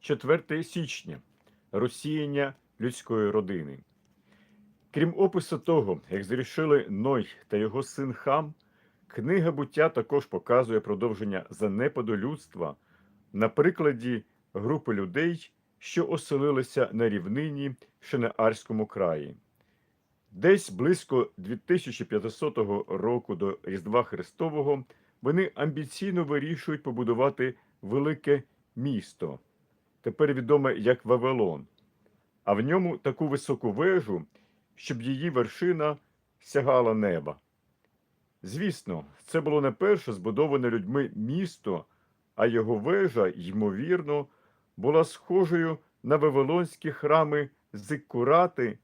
4 січня розсіяння людської родини. Крім опису того, як зрішили Ной та його син Хам, книга буття також показує продовження занепаду людства на прикладі групи людей, що оселилися на рівнині в Шенеарському краї. Десь близько 2500 року до Різдва Христового вони амбіційно вирішують побудувати велике місто, тепер відоме як Вавилон, а в ньому таку високу вежу, щоб її вершина сягала неба. Звісно, це було не перше збудоване людьми місто, а його вежа, ймовірно, була схожою на вавилонські храми Зиккурати,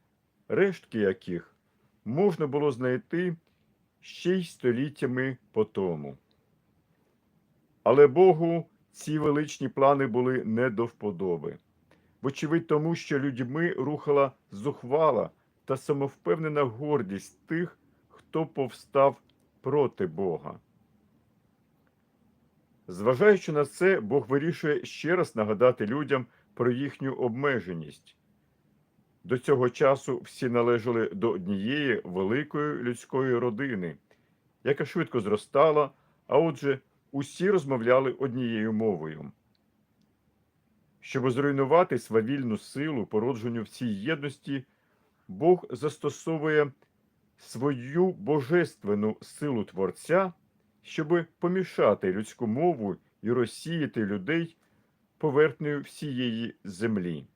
рештки яких можна було знайти ще й століттями по тому. Але Богу ці величні плани були не до вподоби. Вочевидь, тому що людьми рухала зухвала та самовпевнена гордість тих, хто повстав проти Бога. Зважаючи на це, Бог вирішує ще раз нагадати людям про їхню обмеженість. До цього часу всі належали до однієї великої людської родини, яка швидко зростала, а отже, усі розмовляли однією мовою. Щоб зруйнувати свавільну силу породженню в цій єдності, Бог застосовує свою божественну силу Творця, щоб помішати людську мову і розсіяти людей поверхнею всієї землі.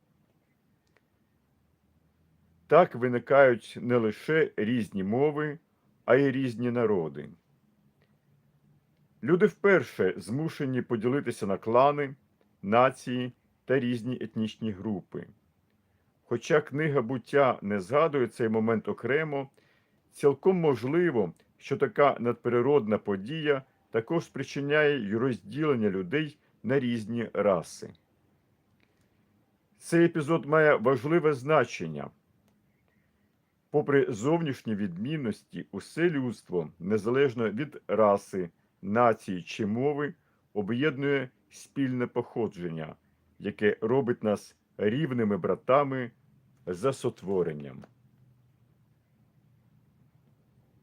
Так виникають не лише різні мови, а й різні народи. Люди вперше змушені поділитися на клани, нації та різні етнічні групи. Хоча книга буття не згадує цей момент окремо, цілком можливо, що така надприродна подія також спричиняє розділення людей на різні раси. Цей епізод має важливе значення. Попри зовнішні відмінності, усе людство, незалежно від раси, нації чи мови, об'єднує спільне походження, яке робить нас рівними братами за сотворенням.